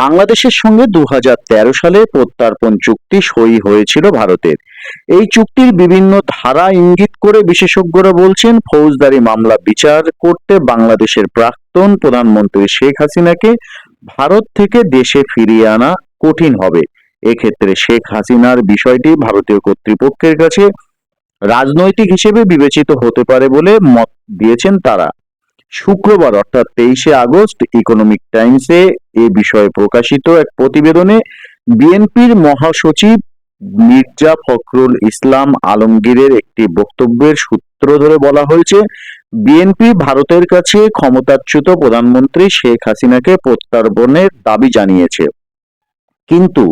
বাংলাদেশের সঙ্গে দু হাজার তেরো সালে প্রত্যর্পণ চুক্তি সই হয়েছিল ভারতের। এই চুক্তির বিভিন্ন ধারা ইঙ্গিত করে বিশেষজ্ঞরা বলছেন, ফৌজদারি মামলা বিচার করতে বাংলাদেশের প্রাক্তন প্রধানমন্ত্রী শেখ হাসিনাকে ভারত থেকে দেশে ফিরিয়ে আনা কঠিন হবে। এক্ষেত্রে শেখ হাসিনার বিষয়টি ভারতীয় কর্তৃপক্ষের কাছে রাজনৈতিক হিসেবে বিবেচিত হতে পারে বলে মত দিয়েছেন তারা। শুক্রবার, অর্থাৎ তেইশে আগস্ট ইকোনমিক টাইমসে এ বিষয়ে প্রকাশিত এক প্রতিবেদনে বিএনপির মহাসচিব মির্জা ফখরুল ইসলাম আলমগীরের একটি বক্তব্যের সূত্র ধরে বলা হয়েছে, বিএনপি ভারতের কাছে ক্ষমতাচ্যুত প্রধানমন্ত্রী শেখ হাসিনাকে প্রত্যর্পণের দাবি জানিয়েছে। কিন্তু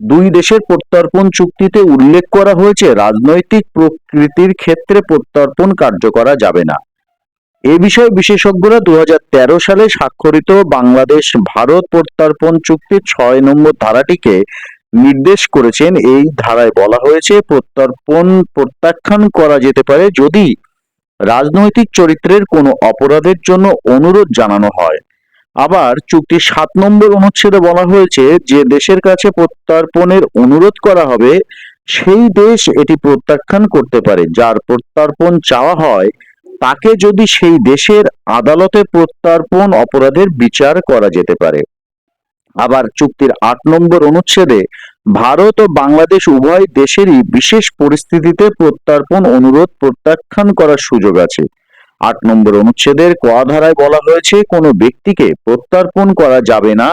দুই দেশের প্রত্যর্পণ চুক্তিতে উল্লেখ করা হয়েছে, রাজনৈতিক প্রকৃতির ক্ষেত্রে প্রত্যর্পণ কার্য করা যাবে না। এ বিষয়ে বিশেষজ্ঞরা দু হাজার তেরো সালে স্বাক্ষরিত বাংলাদেশ ভারত প্রত্যর্পণ চুক্তির ছয় নম্বর ধারাটিকে নির্দেশ করেছেন। এই ধারায় বলা হয়েছে, প্রত্যর্পণ প্রত্যাখ্যান করা যেতে পারে যদি রাজনৈতিক চরিত্রের কোনো অপরাধের জন্য অনুরোধ জানানো হয়। আবার চুক্তির সাত নম্বর অনুচ্ছেদে বলা হয়েছে, যে দেশের কাছে প্রত্যর্পণের অনুরোধ করা হবে, সেই দেশ এটি প্রত্যাখ্যান করতে পারে। যার প্রত্যর্পণ চাওয়া হয় তাকে যদি সেই দেশের আদালতে প্রত্যর্পণ অপরাধের বিচার করা যেতে পারে। আবার চুক্তির আট নম্বর অনুচ্ছেদে ভারত ও বাংলাদেশ উভয় দেশেরই বিশেষ পরিস্থিতিতে প্রত্যর্পণ অনুরোধ প্রত্যাখ্যান করার সুযোগ আছে। আট নম্বর অনুচ্ছেদের ক বলা হয়েছে, কোনো ব্যক্তিকে প্রত্যর্পণ করা যাবে না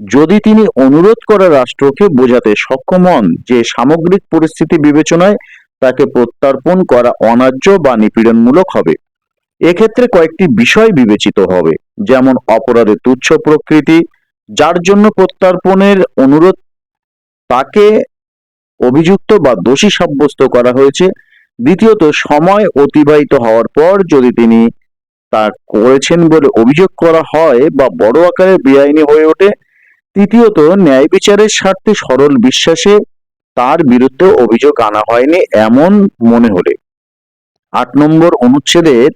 যদি তিনি অনুরোধ করা রাষ্ট্রকে বোঝাতে সক্ষম হন। যে সামগ্রিক পরিস্থিতি বিবেচনায় তাকে প্রত্যর্পণ করা অন্যায্য বা নিপীড়নমূলক হবে। এক্ষেত্রে কয়েকটি বিষয় বিবেচিত হবে, যেমন অপরাধের তুচ্ছ প্রকৃতি, যার জন্য প্রত্যর্পণের অনুরোধ তাকে অভিযুক্ত বা দোষী সাব্যস্ত করা হয়েছে। দ্বিতীয়ত, সময় অতিবাহিত হওয়ার পর যদি তিনি তা করেছেন বলে অভিযোগ করা হয় বা বড় আকারে বেআইনি হয়ে ওঠে, তৃতীয়ত, ন্যায় বিচারের স্বার্থে সরল বিশ্বাসে তার বিরুদ্ধে অভিযোগ আনা হয়নি এমন মনে হলে। আট নম্বর অনুচ্ছেদের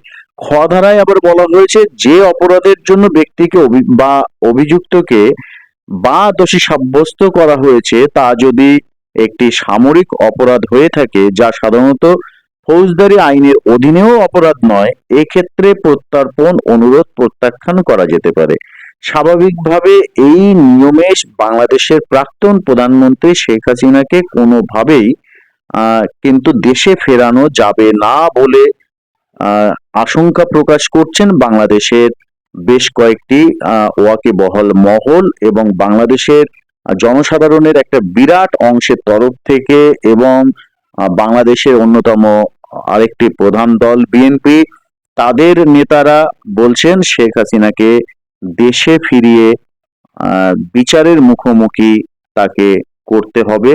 খ ধারায় আবার বলা হয়েছে, যে অপরাধের জন্য ব্যক্তিকে বা অভিযুক্তকে বা দোষী সাব্যস্ত করা হয়েছে, তা যদি একটি সামরিক অপরাধ হয়ে থাকে, যা সাধারণত ফৌজদারি আইনের অধীনেও অপরাধ নয়, এক্ষেত্রে প্রত্যর্পণ, অনুরোধ, প্রত্যাখ্যান করা যেতে পারে। স্বাভাবিকভাবে এই নিয়মে বাংলাদেশের প্রাক্তন প্রধানমন্ত্রী শেখ হাসিনাকে কোনোভাবেই কিন্তু দেশে ফেরানো যাবে না বলে আশঙ্কা প্রকাশ করছেন বাংলাদেশের বেশ কয়েকটি আহ, ওয়াকিবহল মহল এবং বাংলাদেশের জনসাধারণের একটা বিরাট অংশের তরফ থেকে এবং বাংলাদেশের অন্যতম আরেকটি প্রধান দল বিএনপি তাদের নেতারা বলছেন শেখ হাসিনাকে দেশে ফিরিয়ে বিচারের মুখোমুখি তাকে করতে হবে।